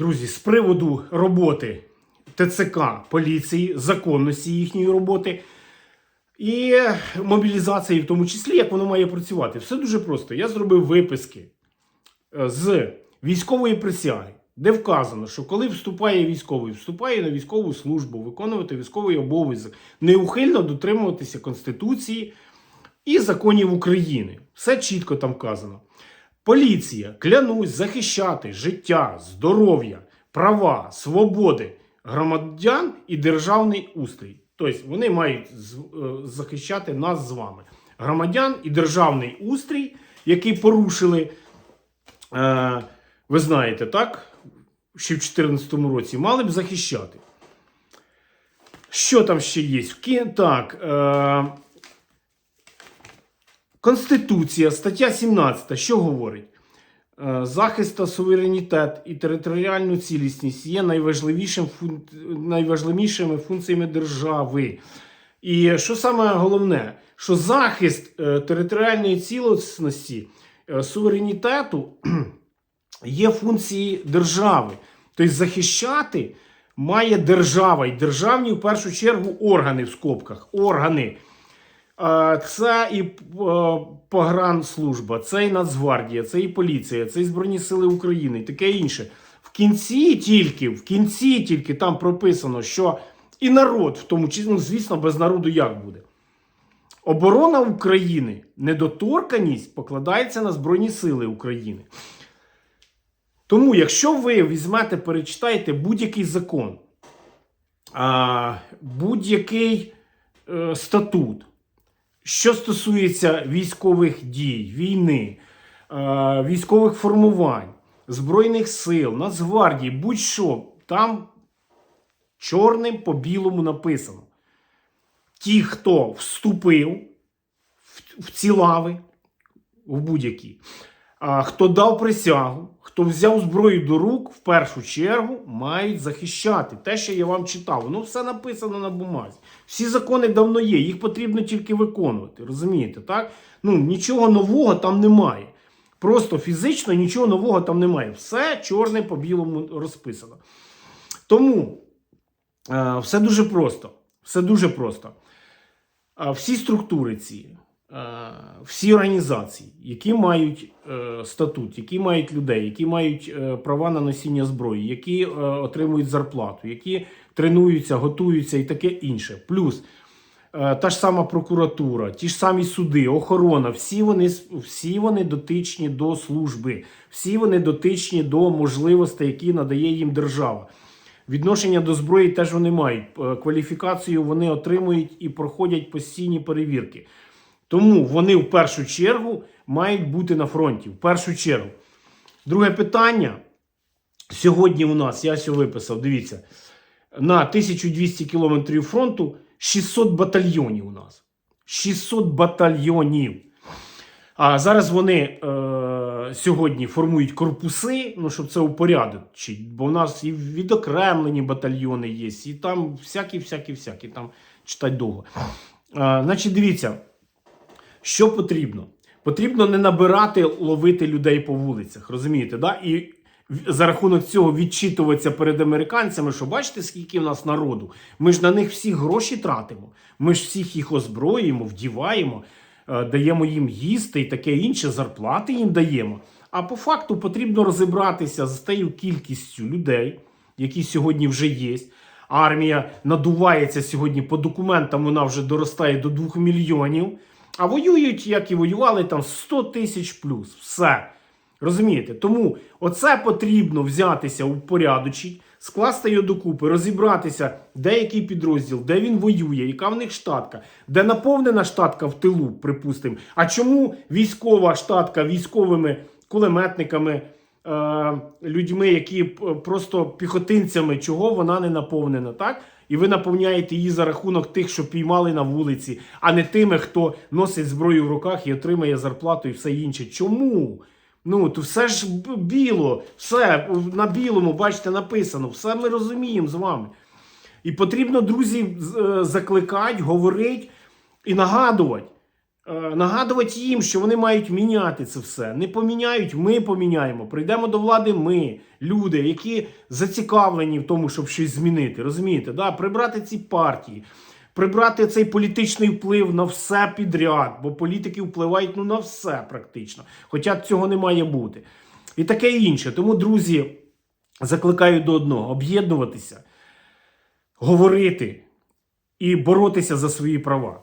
Друзі, з приводу роботи ТЦК поліції, законності їхньої роботи і мобілізації, в тому числі, як воно має працювати. Все дуже просто. Я зробив виписки е, з військової присяги, де вказано, що коли вступає військовий, вступає на військову службу, виконувати військовий обов'язок, неухильно дотримуватися Конституції і законів України. Все чітко там вказано. Поліція клянусь захищати життя, здоров'я, права, свободи громадян і державний устрій. Тобто вони мають е, захищати нас з вами, громадян і державний устрій, який порушили, е, ви знаєте, так? Ще в 2014 році мали б захищати. Що там ще є? Так. Е, Конституція, стаття 17, що говорить? Е, Захист та суверенітет і територіальну цілісність є найважливішим найважливішими функціями держави. І що саме головне, що захист е, територіальної цілісності, е, суверенітету є функції держави. Тобто захищати має держава і державні в першу чергу органи в скобках. Органи. Це і е, погранслужба, це і Нацгвардія, це і поліція, це і Збройні Сили України, і таке інше. В кінці тільки, в кінці тільки там прописано, що і народ, в тому числі, ну, звісно, без народу як буде. Оборона України, недоторканість покладається на Збройні Сили України. Тому, якщо ви візьмете, перечитаєте будь-який закон, будь-який е, статут, що стосується військових дій, війни, е, військових формувань, Збройних сил, Нацгвардії, будь-що, там чорним по білому написано. Ті, хто вступив в, ці лави, в будь-які, хто дав присягу, хто взяв зброю до рук, в першу чергу мають захищати. Те, що я вам читав, воно все написано на бумазі. Всі закони давно є, їх потрібно тільки виконувати. Розумієте, так? Ну, нічого нового там немає. Просто фізично нічого нового там немає. Все чорне по білому розписано. Тому е, все дуже просто. Все дуже просто. Всі структури ці, всі організації, які мають е, статут, які мають людей, які мають е, права на носіння зброї, які е, отримують зарплату, які тренуються, готуються і таке інше. Плюс е, та ж сама прокуратура, ті ж самі суди, охорона, всі вони, всі вони дотичні до служби, всі вони дотичні до можливостей, які надає їм держава. Відношення до зброї теж вони мають. Е, Кваліфікацію вони отримують і проходять постійні перевірки. Тому вони в першу чергу мають бути на фронті. В першу чергу. Друге питання. Сьогодні у нас, я все виписав, дивіться, на 1200 кілометрів фронту 600 батальйонів у нас. 600 батальйонів. А зараз вони е, сьогодні формують корпуси, ну, щоб це упорядочити. Бо в нас і відокремлені батальйони є, і там всякі, всякі, всякі, там читати довго. А, значить, дивіться, що потрібно? Потрібно не набирати, ловити людей по вулицях, розумієте? Да? І за рахунок цього відчитуватися перед американцями, що бачите, скільки в нас народу. Ми ж на них всі гроші тратимо. Ми ж всіх їх озброюємо, вдіваємо, е, даємо їм їсти і таке інше, зарплати їм даємо. А по факту потрібно розібратися з тією кількістю людей, які сьогодні вже є. Армія надувається сьогодні по документам, вона вже доростає до 2 мільйонів. А воюють, як і воювали, там 100 тисяч плюс. Все. Розумієте? Тому оце потрібно взятися у порядочі, скласти його докупи, розібратися, де який підрозділ, де він воює, яка в них штатка, де наповнена штатка в тилу, припустимо. А чому військова штатка військовими кулеметниками, людьми, які просто піхотинцями, чого вона не наповнена, так? І ви наповняєте її за рахунок тих, що піймали на вулиці, а не тими, хто носить зброю в руках і отримає зарплату і все інше. Чому? Ну, то все ж біло, все на білому, бачите, написано, все ми розуміємо з вами. І потрібно, друзі, е, закликати, говорити і нагадувати. Е, нагадувати їм, що вони мають міняти це все. Не поміняють, ми поміняємо. Прийдемо до влади ми, люди, які зацікавлені в тому, щоб щось змінити. Розумієте, да? прибрати ці партії. Прибрати цей політичний вплив на все підряд, бо політики впливають ну, на все практично. Хоча цього не має бути. І таке інше. Тому, друзі, закликаю до одного: об'єднуватися, говорити і боротися за свої права.